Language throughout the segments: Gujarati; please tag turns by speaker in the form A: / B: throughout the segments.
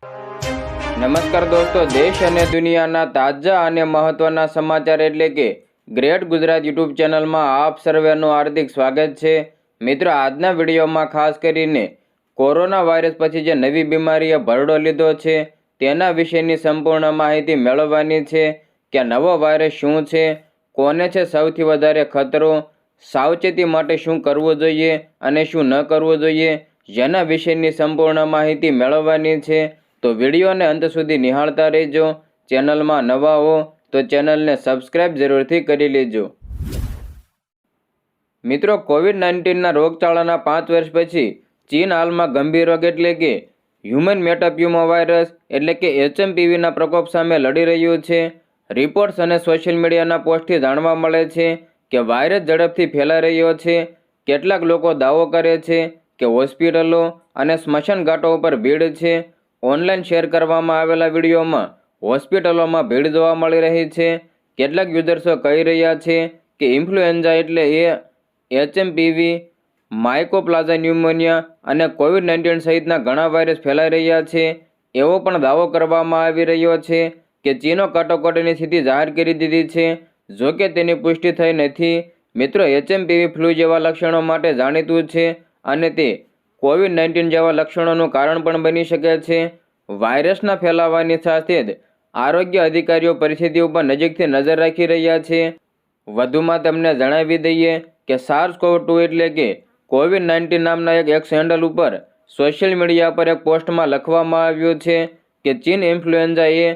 A: નમસ્કાર દોસ્તો, દેશ અને દુનિયાના તાજા અને મહત્વના સમાચાર એટલે કે ગ્રેટ ગુજરાત યુટ્યુબ ચેનલમાં આપ સર્વેનું હાર્દિક સ્વાગત છે. મિત્રો, આજના વિડીયોમાં ખાસ કરીને કોરોના વાયરસ પછી જે નવી બીમારીએ ભરડો લીધો છે, તેના વિશેની સંપૂર્ણ માહિતી મેળવવાની છે કે નવો વાયરસ શું છે, કોને છે સૌથી વધારે ખતરો, સાવચેતી માટે શું કરવું જોઈએ અને શું ન કરવું જોઈએ, જેના વિશેની સંપૂર્ણ માહિતી મેળવવાની છે. તો વિડીયોને અંત સુધી નિહાળતા રહેજો. ચેનલમાં નવા હો તો ચેનલને સબસ્ક્રાઇબ જરૂરથી કરી લેજો. મિત્રો, કોવિડ નાઇન્ટીનના રોગચાળાના પાંચ વર્ષ પછી ચીન હાલમાં ગંભીર રોગ એટલે કે હ્યુમન મેટાપ્યુમો વાયરસ એટલે કે એચએમપીવીના પ્રકોપ સામે લડી રહ્યું છે. રિપોર્ટ્સ અને સોશિયલ મીડિયાના પોસ્ટથી જાણવા મળે છે કે વાયરસ ઝડપથી ફેલાઈ રહ્યો છે. કેટલાક લોકો દાવો કરે છે કે હોસ્પિટલો અને સ્મશાન ઘાટો ઉપર ભીડ છે. ઓનલાઈન શેર કરવામાં આવેલા વિડીયોમાં હોસ્પિટલોમાં ભીડ જોવા મળી રહી છે. કેટલાક યુઝર્સો કહી રહ્યા છે કે ઇન્ફ્લુએન્ઝા એટલે એ એચએમપીવી, માઇકોપ્લાઝા ન્યુમોનિયા અને કોવિડ નાઇન્ટીન સહિતના ઘણા વાયરસ ફેલાઈ રહ્યા છે. એવો પણ દાવો કરવામાં આવી રહ્યો છે કે ચીનો કટોકટીની સ્થિતિ જાહેર કરી દીધી છે. જો કે તેની પુષ્ટિ થઈ નથી. મિત્રો, એચએમપીવી ફ્લૂ જેવા લક્ષણો માટે જાણીતું છે અને તે કોવિડ નાઇન્ટીન જેવા લક્ષણોનું કારણ પણ બની શકે છે. વાયરસના ફેલાવાની સાથે જ આરોગ્ય અધિકારીઓ પરિસ્થિતિ ઉપર નજીકથી નજર રાખી રહ્યા છે. વધુમાં તમને જણાવી દઈએ કે સાર્સ કોવ ટુ એટલે કે કોવિડ નાઇન્ટીન નામના એક એક્સ હેન્ડલ ઉપર સોશિયલ મીડિયા પર એક પોસ્ટમાં લખવામાં આવ્યું છે કે ચીન influenza A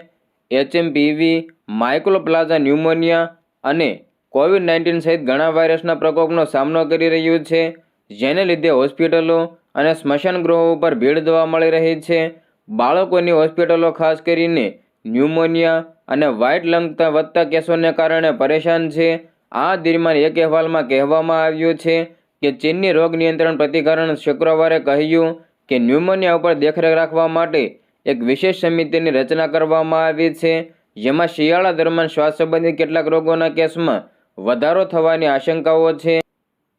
A: HMPV, mycoplasma pneumonia અને કોવિડ નાઇન્ટીન સહિત ઘણા વાયરસના પ્રકોપનો સામનો કરી રહ્યું છે. જેને લીધે હોસ્પિટલો અને સ્મશાન ગૃહો ઉપર ભીડ જોવા મળી રહી છે. બાળકોની હોસ્પિટલો ખાસ કરીને ન્યુમોનિયા અને વ્હાઇટ લંગતા વધતા કેસોને કારણે પરેશાન છે. આ દરમિયાન એક અહેવાલમાં કહેવામાં આવ્યું છે કે ચીનની રોગ નિયંત્રણ પ્રતિકરણ શુક્રવારે કહ્યું કે ન્યુમોનિયા ઉપર દેખરેખ રાખવા માટે એક વિશેષ સમિતિની રચના કરવામાં આવી છે, જેમાં શિયાળા દરમિયાન શ્વાસ સંબંધિત કેટલાક રોગોના કેસમાં વધારો થવાની આશંકાઓ છે.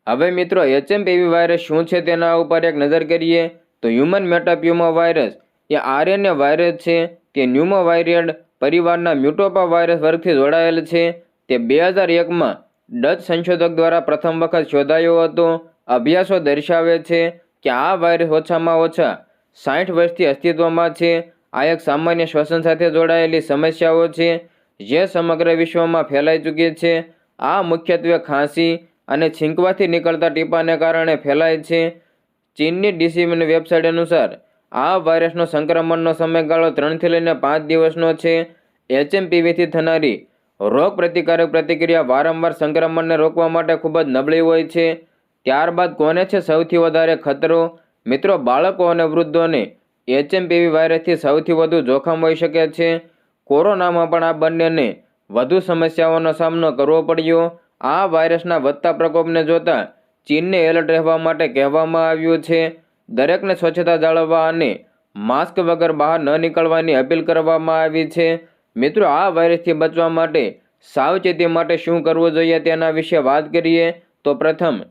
A: હવે મિત્રો એચએમપીવી વાયરસ શું છે તેના ઉપર એક નજર કરીએ. તો હ્યુમન મેટાપ્યુમા વાયરસ એ આરએનએ વાયરસ છે. તે ન્યુમોવાયરિયડ પરિવારના મ્યુટોપા વાયરસ વર્ગથી જોડાયેલ છે. તે બે હજાર એકમાં ડચ સંશોધક દ્વારા પ્રથમ વખત શોધાયો હતો. અભ્યાસો દર્શાવે છે કે આ વાયરસ ઓછામાં ઓછા સાઠ વર્ષથી અસ્તિત્વમાં છે. આ એક સામાન્ય શ્વસન સાથે જોડાયેલી સમસ્યાઓ છે, જે સમગ્ર વિશ્વમાં ફેલાઈ ચૂકી છે. આ મુખ્યત્વે ખાંસી અને છીંકવાથી નીકળતા ટીપાને કારણે ફેલાય છે. ચીનની ડીસીમીની વેબસાઇટ અનુસાર, આ વાયરસનો સંક્રમણનો સમયગાળો ત્રણથી લઈને પાંચ દિવસનો છે. એચએમપીવીથી થનારી રોગ પ્રતિકારક પ્રતિક્રિયા વારંવાર સંક્રમણને રોકવા માટે ખૂબ જ નબળી હોય છે. ત્યારબાદ કોને છે સૌથી વધારે ખતરો? મિત્રો, બાળકો અને વૃદ્ધોને એચએમપીવી વાયરસથી સૌથી વધુ જોખમ હોઈ શકે છે. કોરોનામાં પણ આ બંનેને વધુ સમસ્યાઓનો સામનો કરવો પડ્યો. આ વાયરસના વધતા પ્રકોપને જોતા ચીનને એલર્ટ રહેવા માટે કહેવામાં આવ્યું છે. દરેકને સ્વચ્છતા જાળવવા અને માસ્ક વગર બહાર ન નીકળવાની અપીલ કરવામાં આવી છે. મિત્રો, આ વાયરસથી બચવા માટે સાવચેતી માટે શું કરવું જોઈએ તેના વિશે વાત કરીએ તો પ્રથમ,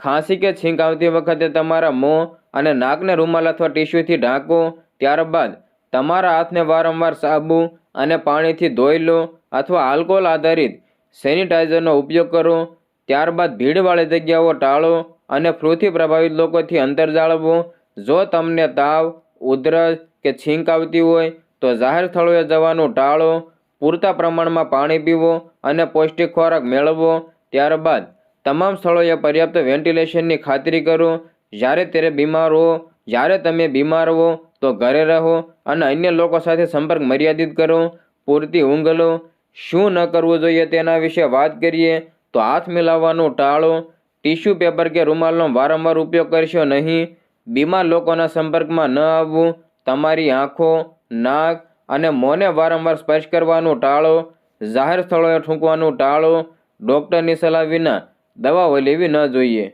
A: ખાંસી કે છીંક આવતી વખતે તમારા મોં અને નાકને રૂમાલ અથવા ટીશ્યુથી ઢાંકો, ત્યારબાદ તમારા હાથને વારંવાર સાબુ અને પાણીથી ધોઈ લો અથવા આલ્કોહોલ આધારિત સેનિટાઈઝરનો ઉપયોગ કરો, ત્યારબાદ ભીડવાળી જગ્યાઓ ટાળો અને ફ્લૂથી પ્રભાવિત લોકોથી અંતર જાળવો. જો તમને તાવ, ઉધરસ કે છીંક આવતી હોય, તો જાહેર સ્થળોએ જવાનું ટાળો, પૂરતા પ્રમાણમાં પાણી પીવો અને પૌષ્ટિક ખોરાક મેળવો. ત્યારબાદ તમામ સ્થળોએ પર્યાપ્ત વેન્ટિલેશનની ખાતરી કરો. જ્યારે ત્યારે બીમાર હો, જ્યારે તમે બીમાર હો, તો ઘરે રહો અને અન્ય લોકો સાથે સંપર્ક મર્યાદિત કરો. પૂરતી ઊંઘ લો શું ન કરવું જોઈએ તેના વિશે વાત કરીએ, તો હાથ મિલાવવાનું ટાળો, ટીશ્યુ પેપર કે રૂમાલનો વારંવાર ઉપયોગ કરશો નહીં, બીમાર લોકોના સંપર્કમાં ન આવવું, તમારી આંખો, નાક અને મોંને વારંવાર સ્પર્શ કરવાનું ટાળો, જાહેર સ્થળોએ થૂંકવાનું ટાળો, ડૉક્ટરની સલાહ વિના દવાઓ લેવી ન જોઈએ.